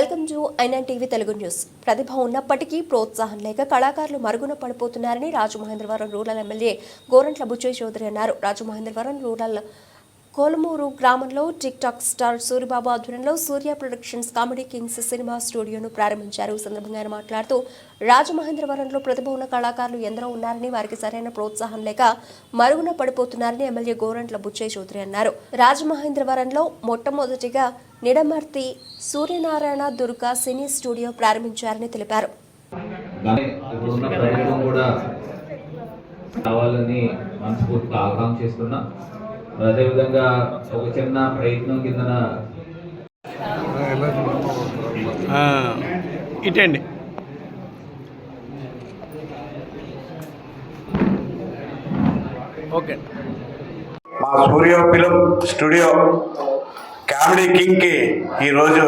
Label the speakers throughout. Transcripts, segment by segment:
Speaker 1: Welcome to ఐనన్ TV Telugu news. ప్రతిభ ఉన్నప్పటికీ ప్రోత్సాహం లేక కళాకారులు మరుగున పడిపోతున్నారని రాజమహేంద్రవరం రూరల్ ఎమ్మెల్యే గోరంట్ల బుచ్చయ్య చౌదరి అన్నారు. రాజమహేంద్రవరం రూరల్ కోలమూరు గ్రామంలో టిక్ టాక్ స్టార్ సూరిబాబు ఆధ్వర్యంలో Surya productions comedy kings cinema స్టూడియోను ప్రారంభించారు. ఈ సందర్భంగా ఆయన మాట్లాడుతూ రాజమహేంద్రవరంలో ప్రతిభ ఉన్న కళాకారులు ఎందరో ఉన్నారని వారికి సరైన ప్రోత్సాహం లేక మరుగున పడిపోతున్నారని ఎమ్మెల్యే గోరంట్ల బుచ్చయ్య చౌదరి అన్నారు. రాజమహేంద్రవరంలో మొట్టమొదటిగా నిడమర్తి సూర్యనారాయణ దుర్గా సినీ స్టూడియో ప్రారంభించారని తెలిపారు.
Speaker 2: కావాలని మనస్ఫూర్తిగా ఆకాంక్షిస్తున్నా అదేవిధంగా ఒక చిన్న ప్రయత్నం కిందన
Speaker 3: ఇటండి. ఓకే.
Speaker 4: మా సూర్య ఫిలిం స్టూడియో కామెడీ కింగ్కి ఈరోజు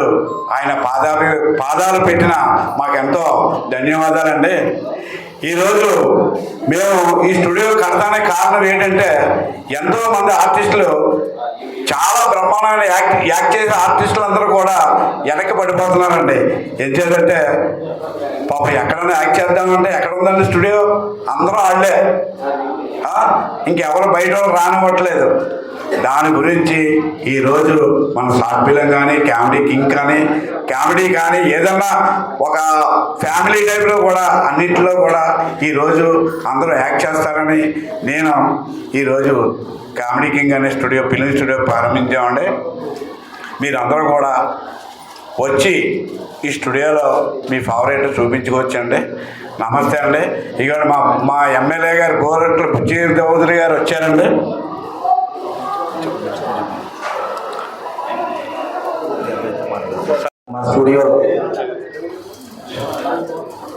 Speaker 4: ఆయన పాదాలు పాదాలు పెట్టిన మాకెంతో ధన్యవాదాలండి. ఈరోజు మేము ఈ స్టూడియో కడతానికి కారణం ఏంటంటే ఎంతో మంది ఆర్టిస్టులు చాలా బ్రహ్మాండమైన యాక్ట్ యాక్ట్ చేసే ఆర్టిస్టులు అందరూ కూడా వెనక్కి పడిపోతున్నారండి. ఏం చేయాలంటే పాపం ఎక్కడన్నా యాక్ట్ చేద్దామంటే ఎక్కడ ఉందండి స్టూడియో? అందరూ ఆడలే. ఇంకెవరు బయట వాళ్ళు రానివ్వట్లేదు. దాని గురించి ఈరోజు మన షార్ట్ కానీ కామెడీ కింగ్ కానీ కామెడీ కానీ ఏదన్నా ఒక ఫ్యామిలీ టైప్లో కూడా అన్నింటిలో కూడా ఈరోజు అందరూ యాక్ట్ చేస్తారని నేను ఈరోజు కామెడీ కింగ్ అనే స్టూడియో ఫిలిం స్టూడియో ప్రారంభించామండి. మీరందరూ కూడా వచ్చి ఈ స్టూడియోలో మీ ఫేవరెట్ చూపించుకోవచ్చండి. నమస్తే అండి. ఇక్కడ మా మా ఎమ్మెల్యే గారు గోరెట్ల బుచ్చి చౌదరి గారు వచ్చారండి.
Speaker 5: మా స్టూడియో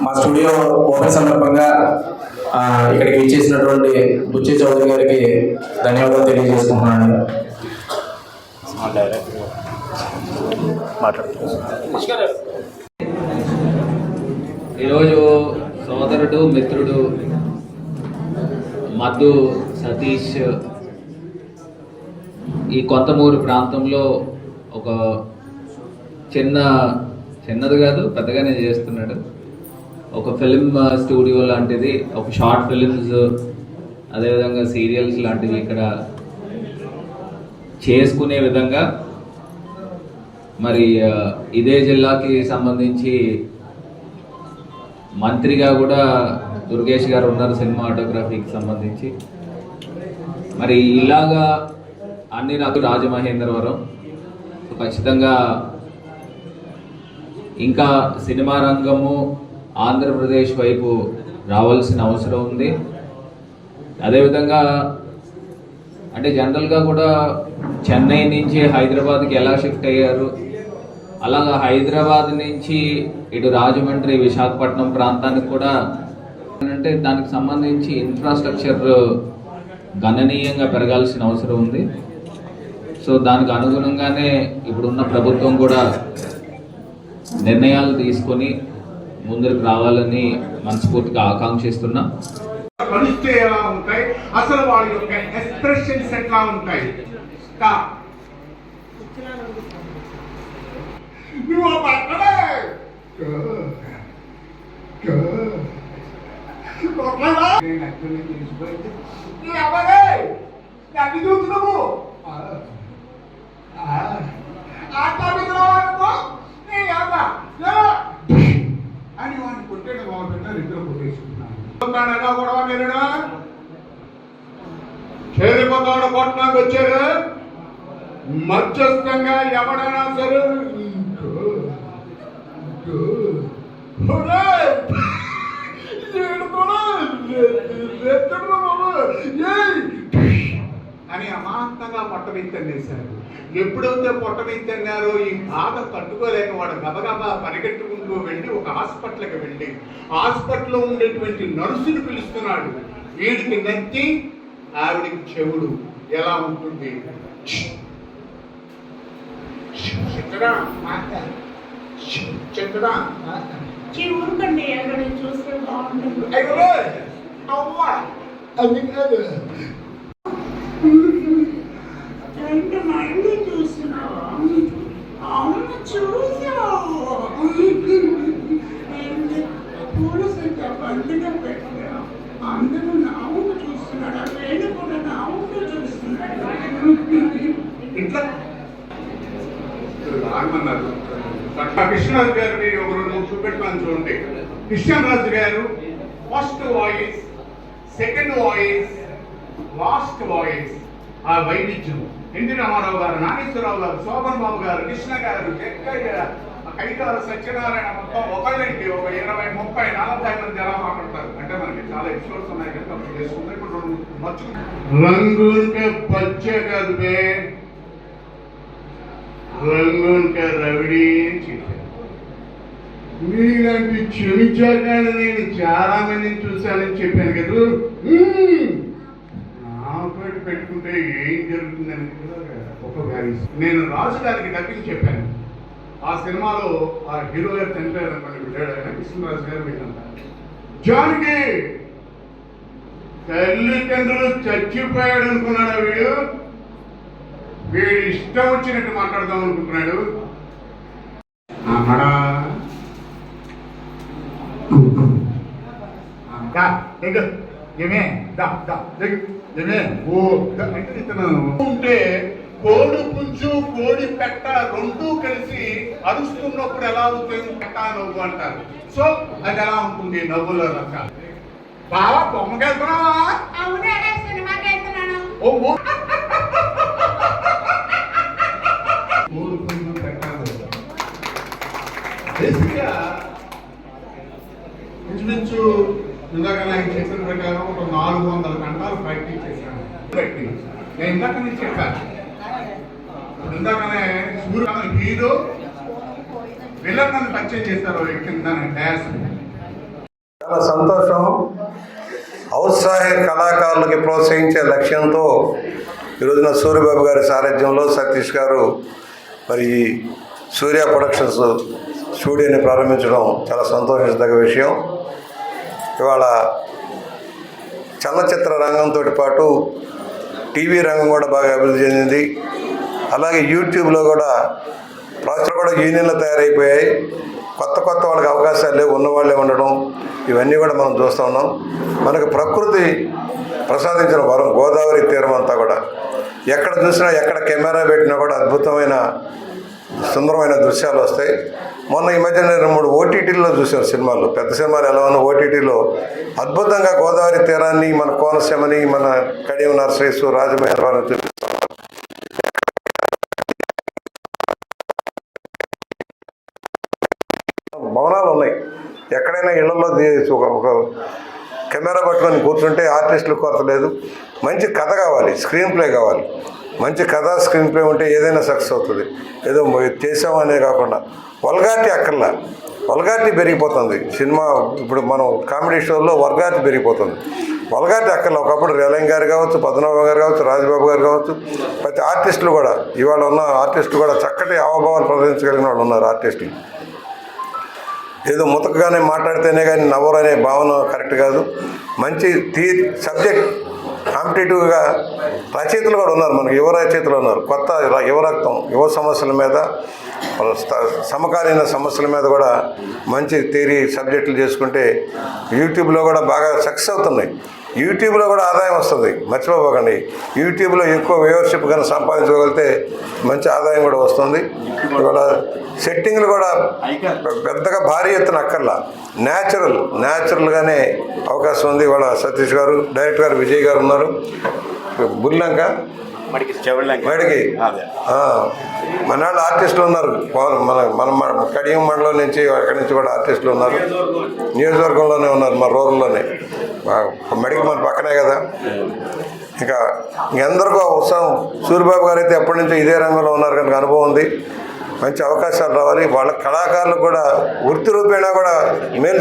Speaker 5: మా స్టూడియో ఓపెన్ సందర్భంగా ఆ, ఇక్కడికి ఇచ్చేసినటువంటి బుచ్చి చౌదరి గారికి ధన్యవాదాలు తెలియజేసుకుంటున్నాను.
Speaker 2: ఈరోజు సోదరుడు మిత్రుడు మద్దు సతీష్. ఈ కొత్తమూరు ప్రాంతంలో ఒక చిన్న చిన్నది కాదు పెద్దగానే చేస్తున్నాడు. ఒక ఫిలిం స్టూడియో లాంటిది ఒక షార్ట్ ఫిలిమ్స్ అదేవిధంగా సీరియల్స్ లాంటివి ఇక్కడ చేసుకునే విధంగా మరి ఇదే జిల్లాకి సంబంధించి మంత్రిగా కూడా దుర్గేష్ గారు ఉన్నారు సినిమాటోగ్రఫీకి సంబంధించి. మరి ఇలాగా అన్ని నాకు రాజమహేంద్రవరం. ఖచ్చితంగా ఇంకా సినిమా రంగము ఆంధ్రప్రదేశ్ వైపు రావాల్సిన అవసరం ఉంది. అదేవిధంగా అంటే జనరల్గా కూడా చెన్నై నుంచి హైదరాబాద్కి ఎలా షిఫ్ట్ అయ్యారు? అలాగా హైదరాబాద్ నుంచి ఇటు రాజమండ్రి విశాఖపట్నం ప్రాంతానికి కూడా అంటే దానికి సంబంధించి ఇన్ఫ్రాస్ట్రక్చర్ గణనీయంగా పెరగాల్సిన అవసరం ఉంది. సో దానికి అనుగుణంగానే ఇప్పుడున్న ప్రభుత్వం కూడా నిర్ణయాలు తీసుకొని ముందుకు రావాలని మనస్ఫూర్తిగా ఆకాంక్షిస్తున్నా.
Speaker 6: కలిస్తే ఎలా ఉంటాయి? అసలు వాళ్ళ యొక్క ఎక్స్ప్రెషన్స్ ఎట్లా ఉంటాయి? నువ్వు ఆ పక్కనే కొట్టలేదా? నేను ఎక్కడి నుంచి తెలిసిపోయింది. నీ అవ్వలే నన్ను చూస్తున్నావు ఆటా మిత్రవాడు నీ అవ్వ లే. అని వాడిని కొట్టాడు వాళ్ళు పెట్టారు ఇద్దరు కొట్టేసుకున్నాను ఎలా గొడవ మీరుడా చేరిపోతాడు కొట్టడానికి వచ్చారు మధ్యస్థంగా ఎవడైనా సరే ఇంకో, ఇంకో, ఒరేయ్! ఏడుకోరా! ఎత్తుడురా బాబు! ఏయ్! అని అమాంతంగా పొట్టమిత్తనేశారు ఎప్పుడైతే పొట్టమిత్తన్నారో ఈ బాధ తట్టుకోలేక వాడు గబగబా పరిగెట్టుకుంటూ వెళ్ళి ఒక హాస్పిటల్కి వెళ్ళి హాస్పిటల్లో ఉండేటువంటి నర్సుని పిలుస్తున్నాడు వీడికి నెత్తి ఆవిడికి చెవుడు ఎలా ఉంటుంది మాట్లాడు చెప్పినా
Speaker 7: మీరు ఊరుకండి అక్కడ చూస్తే బాగుంటుంది. చూస్తున్నావా? అవును చూసావు.
Speaker 6: పూలు సరిగ్గా బండిగా పెట్టావు అందరూ నావును చూస్తున్నాడు ఆ వేణు చూస్తున్నాడు. ఇట్లా? రామన్నారు. కృష్ణరాజు గారు నేను ఒక రెండు మూడు చూపెట్టాను చూడండి Krishnaraju garu first voice second voice last voice ఆ వైవిధ్యం. ఎన్టీ రామారావు గారు నాగేశ్వరరావు గారు శోభన్ బాబు గారు కృష్ణ గారు జగ్గయ్య గారు, ఆ కైకాల సత్యనారాయణ మొత్తం ఒకళ్ళండి ఒక ఇరవై ముప్పై నలభై మంది ఎలా మాట్లాడతారు? అంటే మనకి చాలా ఎపిసోడ్స్ ఉన్నాయి కదా అప్పుడు చేసుకుంటే ఇప్పుడు రెండు మర్చు రంగుంటే బే రవిడి అని చెప్పారు. మీలాంటి చెమిచాగాడు నేను చాలా మందిని చూశానని చెప్పాను కదా. మ్మ్. నా పెట్టుకుంటే ఏం జరుగుతుందని ఒక వ్యాలీస్ నేను రాజు గారికి డబ్బింగ్ చెప్పాను. ఆ సినిమాలో ఆ హీరో గారు చనిపోయారు అనుకోండి బిడ్డాడు ఆయన కృష్ణరాజు గారు వీళ్ళంతా. జాన్కి! తల్లిదండ్రులు చచ్చిపోయాడు అనుకున్నాడా వీడు? వీడు ఇష్టం వచ్చినట్టు మాట్లాడదాం అనుకుంటున్నాడు. ఉంటే కోడి పుంజు కోడి పెట్ట రెండూ కలిసి అరుస్తున్నప్పుడు ఎలా ఉంటుంది పెట్ట నవ్వు అంటారు. సో అది ఎలా ఉంటుంది? నవ్వుల రకాలు బావా బొమ్మకెళ్తున్నావా? ఓ. ఓ కోడి పెట్టాలి బేసిక్గా ఇంచుమించు ఇందాక నాకు చెప్పిన ప్రకారం ఒక నాలుగు వందల గంటలు ప్రాక్టీస్ చేశాను. నేను ఇందాక నుంచి చెప్పాను. ఇందాకనే సూర్య హీరో విలన్ నన్ను పరిచయం చేశారు కింద డాన్స్
Speaker 8: చాలా సంతోషం. ఔత్సాహిక కళాకారులకి ప్రోత్సహించే లక్ష్యంతో ఈరోజున సూర్యబాబు గారి సారథ్యంలో సతీష్ గారు మరి సూర్య ప్రొడక్షన్స్ స్టూడియోని ప్రారంభించడం చాలా సంతోషించదగ్గ విషయం. ఇవాళ చలనచిత్ర రంగంతో పాటు టీవీ రంగం కూడా బాగా అభివృద్ధి చెందింది. అలాగే యూట్యూబ్లో కూడా రాష్ట్రం కూడా యూనియన్లు తయారైపోయాయి. కొత్త కొత్త వాళ్ళకి అవకాశాలు లేవు ఉన్నవాళ్ళే ఉండడం ఇవన్నీ కూడా మనం చూస్తూ ఉన్నాం. మనకు ప్రకృతి ప్రసాదించిన వరం గోదావరి తీరం అంతా కూడా. ఎక్కడ చూసినా ఎక్కడ కెమెరా పెట్టినా కూడా అద్భుతమైన సుందరమైన దృశ్యాలు వస్తాయి. మొన్న ఈ మధ్య నేను మూడు ఓటీటీల్లో చూశాను సినిమాలు. పెద్ద సినిమాలు ఎలా ఉన్న ఓటీటీలో అద్భుతంగా గోదావరి తీరాన్ని మన కోనసీమని మన కడియం నర్సరీస్ రాజమహేంద్రవరం చూపిస్తాం భవనాలు ఉన్నాయి. ఎక్కడైనా ఇళ్ళలో ఒక కెమెరా పట్టుకొని కూర్చుంటే ఆర్టిస్టులు కొరత లేదు మంచి కథ కావాలి స్క్రీన్ ప్లే కావాలి. మంచి కథ స్క్రీన్ ప్లే ఉంటే ఏదైనా సక్సెస్ అవుతుంది. ఏదో చేసామనే కాకుండా. వల్గాటి అక్కర్లా. వల్గాటి పెరిగిపోతుంది. సినిమా ఇప్పుడు మనం కామెడీ షోల్లో వల్గాటి పెరిగిపోతుంది. వల్గాటి అక్కర్లా. ఒకప్పుడు రేలంగ్ గారు కావచ్చు పద్మనాభ గారు కావచ్చు రాజబాబు గారు కావచ్చు ప్రతి ఆర్టిస్టులు కూడా ఇవాళ ఉన్న ఆర్టిస్టులు కూడా చక్కటి హావభావాలు ప్రదర్శించగలిగిన వాళ్ళు ఉన్నారు ఆర్టిస్టులు. ఏదో ముతకగానే మాట్లాడితేనే కానీ నవ్వరు అనే భావన కరెక్ట్ కాదు. మంచి తీ సబ్జెక్ట్ కాంపిటేటివ్గా రచయితలు కూడా ఉన్నారు మనకి యువ రచయితలు ఉన్నారు. కొత్త ర- యువ రక్తం యువ సమస్యల మీద సమకాలీన సమస్యల మీద కూడా మంచి థియరీ సబ్జెక్టులు చేసుకుంటే యూట్యూబ్లో కూడా బాగా సక్సెస్ అవుతున్నాయి. యూట్యూబ్లో కూడా ఆదాయం వస్తుంది. మర్చిపోకండి. యూట్యూబ్లో ఎక్కువ వ్యూవర్షిప్ కనుక సంపాదించగలిగితే మంచి ఆదాయం కూడా వస్తుంది. ఇవాళ సెట్టింగ్లు కూడా పెద్దగా భారీ ఎత్తున అక్కర్లా. న్యాచురల్ న్యాచురల్గానే అవకాశం ఉంది. ఇవాళ సతీష్ గారు డైరెక్టర్ గారు విజయ్ గారు ఉన్నారు. బుల్లంక మడికి. మన వాళ్ళు ఆర్టిస్టులు ఉన్నారు. మన మన కడియం మండలం నుంచి అక్కడి నుంచి కూడా ఆర్టిస్టులు ఉన్నారు. నియోజకవర్గంలోనే ఉన్నారు మా రూరల్లోనే మడికి మన పక్కనే కదా. ఇంకా ఎందరికో ఉత్సాహం సూర్యబాబు గారు అయితే ఎప్పటి నుంచో ఇదే రంగంలో ఉన్నారు కనుక అనుభవం ఉంది. మంచి అవకాశాలు రావాలి. వాళ్ళ కళాకారులకు కూడా వృత్తి రూపేణా కూడా మేలు